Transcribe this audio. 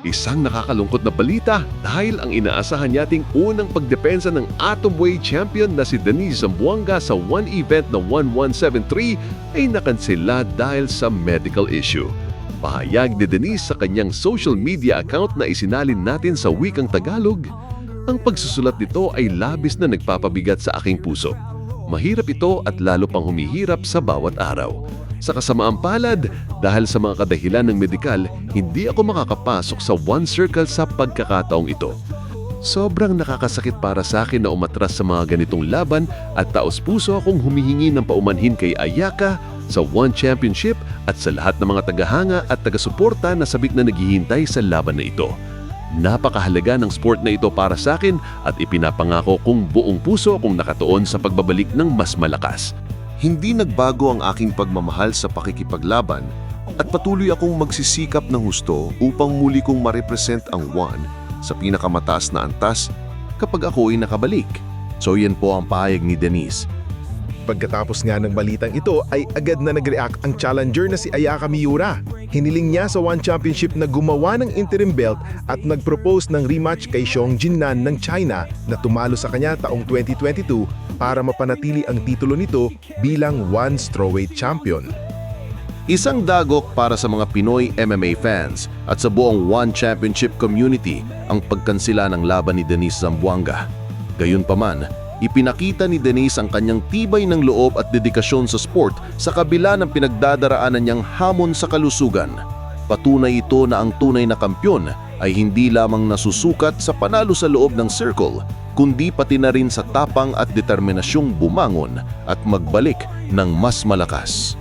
Isang nakakalungkot na balita dahil ang inaasahan nating unang pagdepensa ng Atomweight Champion na si Denise Zamboanga sa one event na 1173 ay nakansela dahil sa medical issue. Pahayag ni Denise sa kanyang social media account na isinalin natin sa wikang Tagalog, ang pagsusulat nito ay labis na nagpapabigat sa aking puso. Mahirap ito at lalo pang humihirap sa bawat araw. Sa kasamaang palad, dahil sa mga kadahilan ng medikal, hindi ako makakapasok sa One Circle sa pagkakataong ito. Sobrang nakakasakit para sa akin na umatras sa mga ganitong laban at taos puso akong humihingi ng paumanhin kay Ayaka sa One Championship at sa lahat ng mga tagahanga at tagasuporta na sabik na naghihintay sa laban na ito. Napakahalaga ng sport na ito para sa akin at ipinapangako kong buong puso akong nakatuon sa pagbabalik ng mas malakas. Hindi nagbago ang aking pagmamahal sa pakikipaglaban at patuloy akong magsisikap ng husto upang muli kong ma-represent ang One sa pinakamataas na antas kapag ako ay nakabalik. So yan po ang pahayag ni Denise. Pagkatapos nga ng balitang ito ay agad na nag-react ang challenger na si Ayaka Miura. Hiniling niya sa One Championship na gumawa ng interim belt at nag-propose ng rematch kay Xiong Jinnan ng China na tumalo sa kanya taong 2022 para mapanatili ang titulo nito bilang One Strawweight Champion. Isang dagok para sa mga Pinoy MMA fans at sa buong One Championship community ang pagkansila ng laban ni Denise Zamboanga. Gayunpaman, ipinakita ni Denise ang kanyang tibay ng loob at dedikasyon sa sport sa kabila ng pinagdadaraanan niyang hamon sa kalusugan. Patunay ito na ang tunay na kampyon ay hindi lamang nasusukat sa panalo sa loob ng circle, kundi pati na rin sa tapang at determinasyong bumangon at magbalik ng mas malakas.